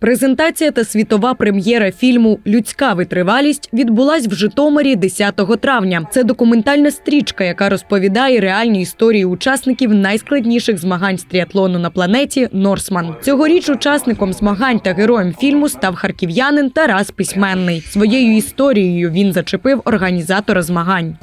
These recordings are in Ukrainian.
Презентація та світова прем'єра фільму Людська витривалість відбулась в Житомирі 10 травня. Це документальна стрічка, яка розповідає реальні історії учасників найскладніших змагань з тріатлону на планеті Норсман. Цьогоріч учасником змагань та героєм фільму став харків'янин Тарас Письменний. Своєю історією він зачепив організатора змагань.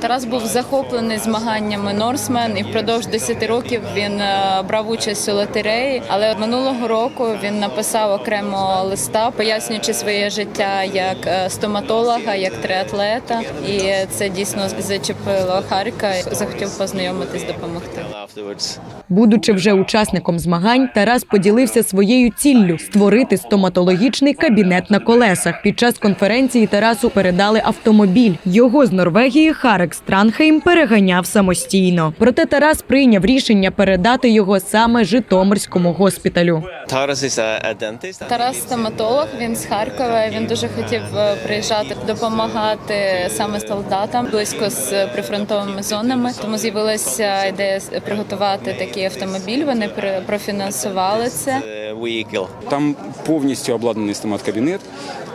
Тарас був захоплений змаганнями Норсмен і впродовж 10 років він е, брав участь у лотереї. Але минулого року він написав окремо листа, пояснюючи своє життя як е, стоматолога, як триатлета. І це дійсно зачепило Харка. Захотів познайомитись, допомогти. Будучи вже учасником змагань, Тарас поділився своєю ціллю створити стоматологічний кабінет на колесах. Під час конференції Тарасу передали автомобіль. Його з Норвегії Харек Странхейм переганяв самостійно. Проте Тарас прийняв рішення передати його саме Житомирському госпіталю. A. Тарас стоматолог. Він з Харкова. Він дуже хотів е, приїжджати допомагати саме солдатам близько з прифронтовими зонами. Тому з'явилася ідея приготувати такий автомобіль. Вони профінансували це. Vehicle. Там повністю обладнаний стомат-кабінет.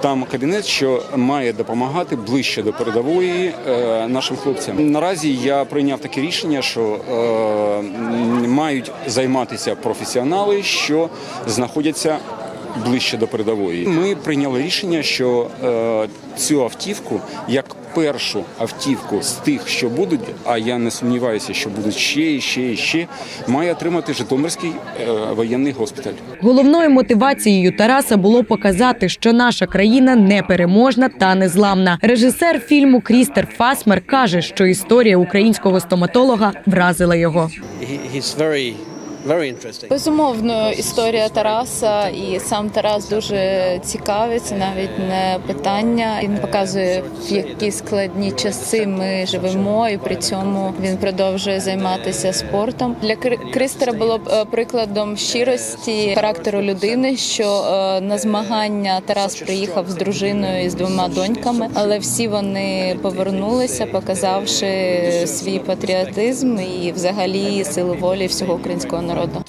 Там кабінет, що має допомагати ближче до передової е, нашим хлопцям. Наразі я прийняв таке рішення, що е, мають займатися професіонали, що знаходяться ближче до передової. Ми прийняли рішення, що е, цю автівку як першу автівку з тих, що будуть, а я не сумніваюся, що будуть ще і ще і ще, має отримати Житомирський е, воєнний госпіталь. Головною мотивацією Тараса було показати, що наша країна непереможна та незламна. Режисер фільму Крістер Фасмер каже, що історія українського стоматолога вразила його. Безумовно, історія Тараса і сам Тарас дуже цікавий. Це навіть не питання. Він показує, в які складні часи ми живемо, і при цьому він продовжує займатися спортом. Для Кристера було б е, прикладом щирості характеру людини, що е, на змагання Тарас приїхав з дружиною і з двома доньками, але всі вони повернулися, показавши свій патріотизм і взагалі силу волі всього українського народу. народу.